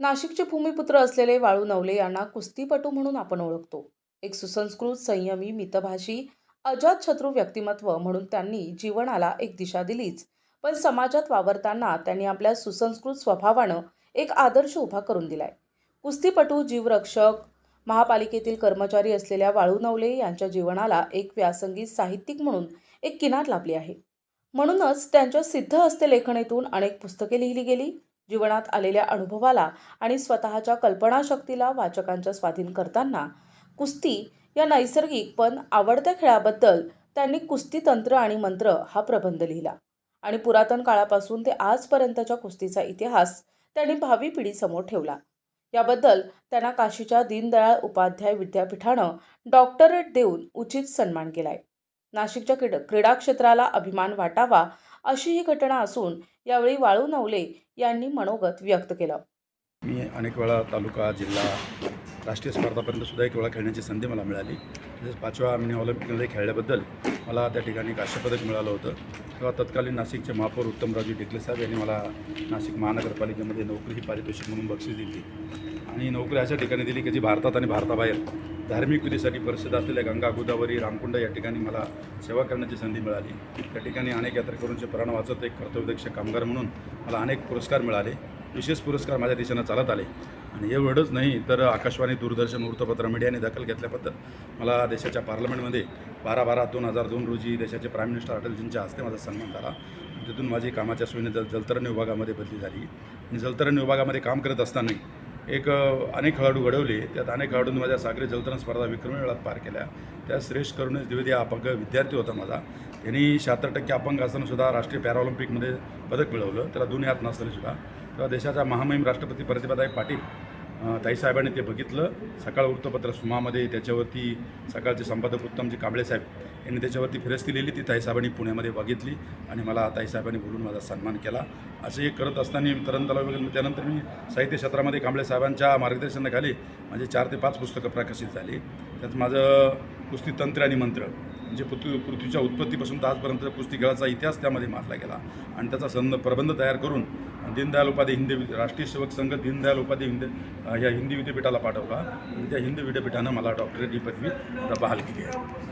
नाशिकचे भूमिपुत्र असलेले वाळू नवले यांना कुस्तीपटू म्हणून आपण ओळखतो. एक सुसंस्कृत संयमी मितभाषी अजात शत्रू व्यक्तिमत्व म्हणून त्यांनी जीवनाला एक दिशा दिलीच. पण समाजात वावरताना त्यांनी आपल्या सुसंस्कृत स्वभावानं एक आदर्श उभा करून दिलाय. कुस्तीपटू जीवरक्षक महापालिकेतील कर्मचारी असलेल्या वाळू नवले यांच्या जीवनाला एक व्यासंगी साहित्यिक म्हणून एक किनार लाभली आहे. म्हणूनच त्यांच्या सिद्ध हस्ते लेखणीतून अनेक पुस्तके लिहिली गेली. जीवनात आलेल्या अनुभवाला आणि स्वतःच्या कल्पनाशक्तीला वाचकांच्या स्वाधीन करताना कुस्ती या नैसर्गिक पण आवडत्या खेळाबद्दल त्यांनी कुस्ती तंत्र आणि मंत्र हा प्रबंध लिहिला. आणि पुरातन काळापासून ते आजपर्यंतच्या कुस्तीचा इतिहास त्यांनी भावी पिढीसमोर ठेवला. याबद्दल त्यांना काशीच्या दीनदयाळ उपाध्याय विद्यापीठानं डॉक्टरेट देऊन उचित सन्मान केलाय. नाशिकच्या क्रीड क्रीडा क्षेत्राला अभिमान वाटावा अशी ही घटना असून यावेळी वाळू नवले यांनी मनोगत व्यक्त केलं. मी अनेक वेळा तालुका जिल्हा राष्ट्रीय स्पर्धापर्यंत सुद्धा एक वेळा खेळण्याची संधी मला मिळाली. तसेच पाचव्या मिनी ऑलिम्पिकमध्ये खेळल्याबद्दल मला त्या ठिकाणी काश्यपदक मिळालं होतं. तेव्हा तत्कालीन नाशिकचे महापौर उत्तमराजू टेकले साहेब यांनी मला नाशिक महानगरपालिकेमध्ये नोकरी ही पारितोषिक म्हणून बक्षीस दिली. आणि नोकरी अशा ठिकाणी दिली की जी भारतात आणि भारताबाहेर धार्मिक विधीसाठी प्रसिद्ध असलेल्या गंगा गोदावरी रामकुंड या ठिकाणी मला सेवा करण्याची संधी मिळाली. त्या ठिकाणी अनेक यात्रेकरूंचे प्राण वाचत एक कर्तव्यदक्ष कामगार म्हणून मला अनेक पुरस्कार मिळाले. विशेष पुरस्कार माझ्या दिशेनं चालत आले. आणि एवढंच नाही तर आकाशवाणी दूरदर्शन वृत्तपत्र मीडियाने दखल घेतल्याबद्दल मला देशाच्या पार्लमेंटमध्ये बारा बारा दोन हजार दोन रोजी देशाचे प्राईम मिनिस्टर अटलजींच्या हस्ते माझा सन्मान झाला. तिथून माझी कामाच्या सोयीने जल जलतरण विभागामध्ये बदली झाली. आणि जलतरण विभागामध्ये काम करत असताना एक अनेक खेळाडू घडवले. त्यात अनेक खेळाडूंनी माझ्या सागरी जलतरण स्पर्धा विक्रमी वेळात पार केल्या. त्या श्रेष्ठ करुणेश द्विवेदी हा अपंग विद्यार्थी होता माझा. त्यांनी शहात्तर टक्के अपंग असताना सुद्धा राष्ट्रीय पॅराऑलिम्पिकमध्ये पदक मिळवलं. त्याला दोन्ही हात नसतानासुद्धा तेव्हा देशाच्या महामहिम राष्ट्रपती प्रतिभाताई पाटील ताईसाहेबांनी ते बघितलं. सकाळ वृत्तपत्र सुमामध्ये त्याच्यावरती सकाळचे संपादक उत्तमजी कांबळेसाहेब यांनी त्याच्यावरती फिरस्ती लिहिली. ती ताईसाहेबांनी पुण्यामध्ये बघितली आणि मला ताईसाहेबांनी बोलून माझा सन्मान केला. असं एक करत असताना तरण तलाव वगैरे त्यानंतर मी साहित्य क्षेत्रामध्ये कांबळे साहेबांच्या मार्गदर्शनाखाली माझे चार ते पाच पुस्तकं प्रकाशित झाली. त्यात माझं कुस्ती तंत्र आणि मंत्र. म्हणजे पृथ्वी पृथ्वीच्या उत्पत्तीपासून आजपर्यंत पुस्तिकाचा इतिहास त्यामध्ये मारला गेला. आणि त्याचा संद प्रबंध तयार करून दीनदयाल उपाध्याय हिंदी राष्ट्रीय सेवक संघ दीनदयाल उपाध्याय हिंदी ह्या हिंदी विद्यापीठाला पाठवला. आणि त्या हिंदी विद्यापीठानं मला डॉक्टरेट ही पदवी आता बहाल केली आहे.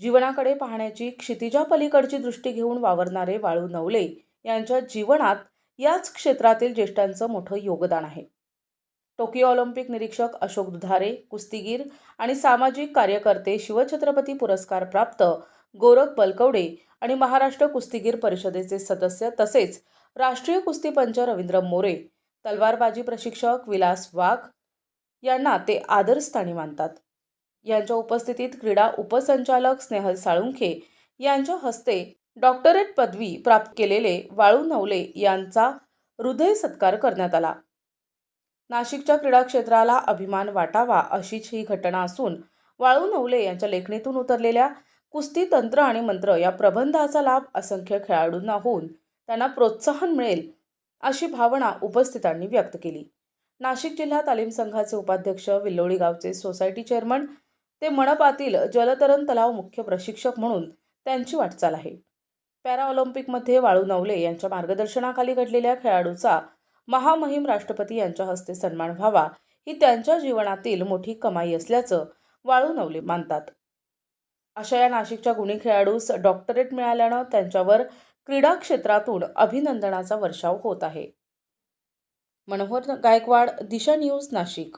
जीवनाकडे पाहण्याची क्षितिजा पलीकडची दृष्टी घेऊन वावरणारे वाळू नवले यांच्या जीवनात याच क्षेत्रातील ज्येष्ठांचं मोठं योगदान आहे. टोकियो ऑलिम्पिक निरीक्षक अशोक दुधारे कुस्तीगीर आणि सामाजिक कार्यकर्ते शिवछत्रपती पुरस्कार प्राप्त गोरख बलकवडे आणि महाराष्ट्र कुस्तीगीर परिषदेचे सदस्य तसेच राष्ट्रीय कुस्ती पंच रवींद्र मोरे तलवारबाजी प्रशिक्षक विलास वाघ यांना ते आदरस्थानी मानतात. यांच्या उपस्थितीत क्रीडा उपसंचालक स्नेहल साळुंखे यांच्या हस्ते डॉक्टरेट पदवी प्राप्त केलेले वाळू नवले यांचा हृदय सत्कार करण्यात आला. नाशिकच्या क्रीडा क्षेत्राला अभिमान वाटावा अशीच ही घटना असून वाळू नवले यांच्या लेखणीतून उतरलेल्या कुस्ती तंत्र आणि मंत्र या प्रबंधाचा लाभ असंख्य खेळाडूंना होऊन त्यांना प्रोत्साहन मिळेल अशी भावना उपस्थितांनी व्यक्त केली. नाशिक जिल्हा तालीम संघाचे उपाध्यक्ष विल्लोळी गावचे सोसायटी चेअरमन ते मनपातील जलतरण तलाव मुख्य प्रशिक्षक म्हणून त्यांची वाटचाल आहे. पॅराऑलिम्पिकमध्ये वाळू नवले यांच्या मार्गदर्शनाखाली घडलेल्या खेळाडूचा महामहिम राष्ट्रपती यांच्या हस्ते सन्मान व्हावा. ही त्यांच्या जीवनातील मोठी कमाई असल्याचं वाळू नवले मानतात. अशा या नाशिकच्या गुणी खेळाडूस डॉक्टरेट मिळाल्यानं त्यांच्यावर क्रीडा क्षेत्रातून अभिनंदनाचा वर्षाव होत आहे. मनोहर गायकवाड दिशा न्यूज नाशिक.